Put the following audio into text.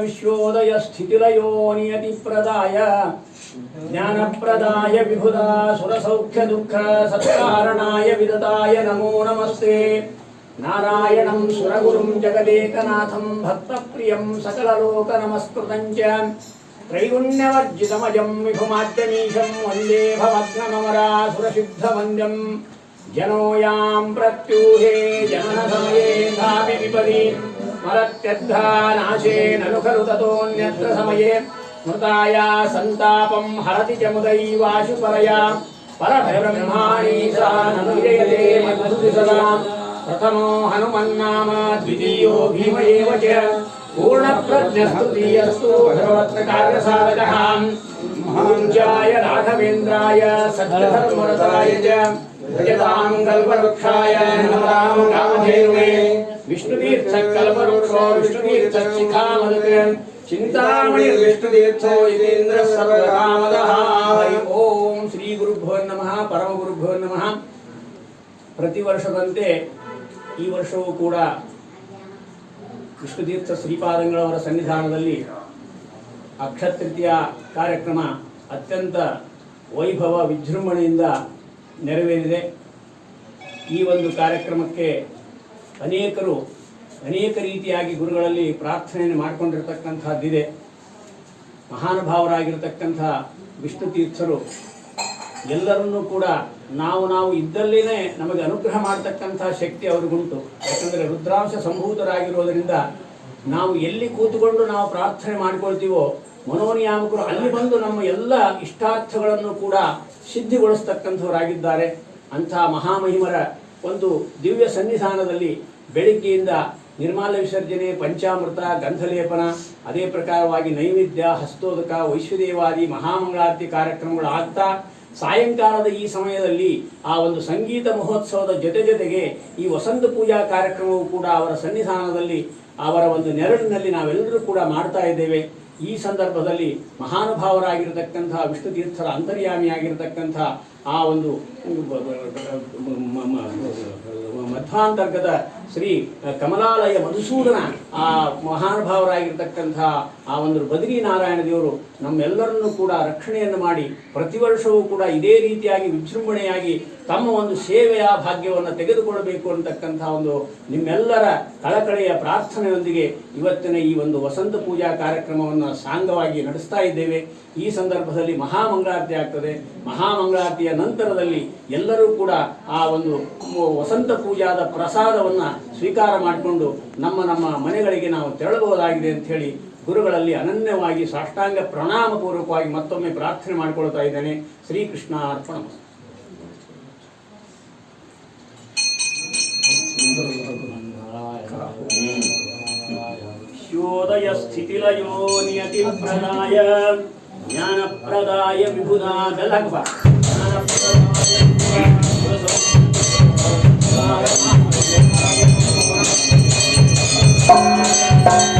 विश्वोदय स्थितिलयो नियतिप्रदाय ज्ञानप्रदाय विभुदा सुरसौख्यदुःख सत्कारणाय विदताय नमो नमस्ते नारायणं सुरगुरुं जगदेकनाथं भक्तप्रियं सकललोकनमस्कृतं च त्रैगुण्यवर्जितमजं विभुमाद्यमीशं वन्दे भवग्नमरासुरसिद्धवन्द्यं जनो यां प्रत्यूहे जननसमये कापि विपदीम् मरत्यद्धा नाशे ननु खलु ततोऽन्यत्र समये स्मृताया सन्तापं हरति च मुदैवाशुपरया परब्रह्माणि सा ननु जयते मधुरि सदा प्रथमो हनुमन्नाम द्वितीयो भीम एव च पूर्णप्रज्ञस्तुतीयस्तु भगवत्कार्यसाधकः महाञ्जाय राघवेन्द्राय सत्यधर्मरताय च भजतां कल्पवृक्षाय नमतां कामधेनुवे विष्णुतीर्थकल्पवृक्षो विष्णुतीर्थशिखामदत् चिन्तामणिर्विष्णुतीर्थो यतीन्द्रः सर्वकामदः हरि ಓಂ ಶ್ರೀ ಗುರುಭ್ಯೋ ನಮಃ ಪರಮ ಗುರುಭ್ಯೋ ನಮಃ ಪ್ರತಿ ವರ್ಷದಂತೆ ಈ ವರ್ಷವೂ ಕೂಡ ವಿಷ್ಣುತೀರ್ಥ ಶ್ರೀಪಾದಂಗಳವರ ಸನ್ನಿಧಾನದಲ್ಲಿ ಅಕ್ಷತೃತೀಯ ಕಾರ್ಯಕ್ರಮ ಅತ್ಯಂತ ವೈಭವ ವಿಜೃಂಭಣೆಯಿಂದ ನೆರವೇರಿದೆ ಈ ಒಂದು ಕಾರ್ಯಕ್ರಮಕ್ಕೆ ಅನೇಕರು ಅನೇಕ ರೀತಿಯಾಗಿ ಗುರುಗಳಲ್ಲಿ ಪ್ರಾರ್ಥನೆಯನ್ನು ಮಾಡಿಕೊಂಡಿರ್ತಕ್ಕಂಥದ್ದಿದೆ. ಮಹಾನುಭಾವರಾಗಿರ್ತಕ್ಕಂಥ ವಿಷ್ಣು ತೀರ್ಥರು ಎಲ್ಲರನ್ನೂ ಕೂಡ ನಾವು ನಾವು ಇದ್ದಲ್ಲೇ ನಮಗೆ ಅನುಗ್ರಹ ಮಾಡತಕ್ಕಂಥ ಶಕ್ತಿ ಅವ್ರಿಗುಂಟು. ಯಾಕಂದರೆ ರುದ್ರಾಂಶ ಸಂಭೂತರಾಗಿರೋದರಿಂದ ನಾವು ಎಲ್ಲಿ ಕೂತುಕೊಂಡು ನಾವು ಪ್ರಾರ್ಥನೆ ಮಾಡಿಕೊಳ್ತೀವೋ ಮನೋನಿಯಾಮಕರು ಅಲ್ಲಿ ಬಂದು ನಮ್ಮ ಎಲ್ಲ ಇಷ್ಟಾರ್ಥಗಳನ್ನು ಕೂಡ ಸಿದ್ಧಿಗೊಳಿಸ್ತಕ್ಕಂಥವರಾಗಿದ್ದಾರೆ. ಅಂಥ ಮಹಾಮಹಿಮರ ಒಂದು ದಿವ್ಯ ಸನ್ನಿಧಾನದಲ್ಲಿ ಬೆಳಿಗ್ಗೆಯಿಂದ ನಿರ್ಮಾಲ ವಿಸರ್ಜನೆ, ಪಂಚಾಮೃತ, ಗಂಧಲೇಪನ, ಅದೇ ಪ್ರಕಾರವಾಗಿ ನೈವೇದ್ಯ, ಹಸ್ತೋದಕ, ವೈಶ್ವದೇವಾದಿ, ಮಹಾಮಂಗಳಾರತಿ ಕಾರ್ಯಕ್ರಮಗಳು ಆಗ್ತಾ ಸಾಯಂಕಾಲದ ಈ ಸಮಯದಲ್ಲಿ ಆ ಒಂದು ಸಂಗೀತ ಮಹೋತ್ಸವದ ಜೊತೆ ಜೊತೆಗೆ ಈ ವಸಂತ ಪೂಜಾ ಕಾರ್ಯಕ್ರಮವು ಕೂಡ ಅವರ ಸನ್ನಿಧಾನದಲ್ಲಿ, ಅವರ ಒಂದು ನೆರಳಿನಲ್ಲಿ ನಾವೆಲ್ಲರೂ ಕೂಡ ಮಾಡ್ತಾ ಇದ್ದೇವೆ. ಈ ಸಂದರ್ಭದಲ್ಲಿ ಮಹಾನುಭಾವರಾಗಿರತಕ್ಕಂಥ ವಿಷ್ಣು ತೀರ್ಥರ ಅಂತರ್ಯಾಮಿಯಾಗಿರ್ತಕ್ಕಂಥ ಆ ಒಂದು ಮಧ್ವಾಂತರ್ಗದ ಶ್ರೀ ಕಮಲಾಲಯ ಮಧುಸೂದನ ಆ ಮಹಾನುಭಾವರಾಗಿರ್ತಕ್ಕಂಥ ಆ ಒಂದು ಬದ್ರಿ ನಾರಾಯಣ ದೇವರು ನಮ್ಮೆಲ್ಲರನ್ನು ಕೂಡ ರಕ್ಷಣೆಯನ್ನು ಮಾಡಿ ಪ್ರತಿ ವರ್ಷವೂ ಕೂಡ ಇದೇ ರೀತಿಯಾಗಿ ವಿಜೃಂಭಣೆಯಾಗಿ ತಮ್ಮ ಒಂದು ಸೇವೆಯ ಭಾಗ್ಯವನ್ನು ತೆಗೆದುಕೊಳ್ಳಬೇಕು ಅಂತಕ್ಕಂಥ ಒಂದು ನಿಮ್ಮೆಲ್ಲರ ಕಳಕಳೆಯ ಪ್ರಾರ್ಥನೆಯೊಂದಿಗೆ ಇವತ್ತಿನ ಈ ಒಂದು ವಸಂತ ಪೂಜಾ ಕಾರ್ಯಕ್ರಮವನ್ನು ಸಾಂಗವಾಗಿ ನಡೆಸ್ತಾ ಇದ್ದೇವೆ. ಈ ಸಂದರ್ಭದಲ್ಲಿ ಮಹಾಮಂಗಳಾರತಿ ಆಗ್ತದೆ. ಮಹಾಮಂಗಳಾರತಿಯ ನಂತರದಲ್ಲಿ ಎಲ್ಲರೂ ಕೂಡ ಆ ಒಂದು ವಸಂತ ಪೂಜಾದ ಪ್ರಸಾದವನ್ನು ಸ್ವೀಕಾರ ಮಾಡಿಕೊಂಡು ನಮ್ಮ ನಮ್ಮ ಮನೆಗಳಿಗೆ ನಾವು ತೆರಳಬಹುದಾಗಿದೆ ಅಂತ ಹೇಳಿ ಗುರುಗಳಲ್ಲಿ ಅನನ್ಯವಾಗಿ ಸಾಷ್ಟಾಂಗ ಪ್ರಣಾಮ ಪೂರ್ವಕವಾಗಿ ಮತ್ತೊಮ್ಮೆ ಪ್ರಾರ್ಥನೆ ಮಾಡಿಕೊಳ್ತಾ ಇದ್ದೇನೆ. ಶ್ರೀಕೃಷ್ಣ ಅರ್ಪಣ ಸ್ಥಿತಿಲಯೋ ನಿಯತಿ ಪ್ರದಾಯ ಜ್ಞಾನಪ್ರದಾಯ ವಿಭುಧಾ Música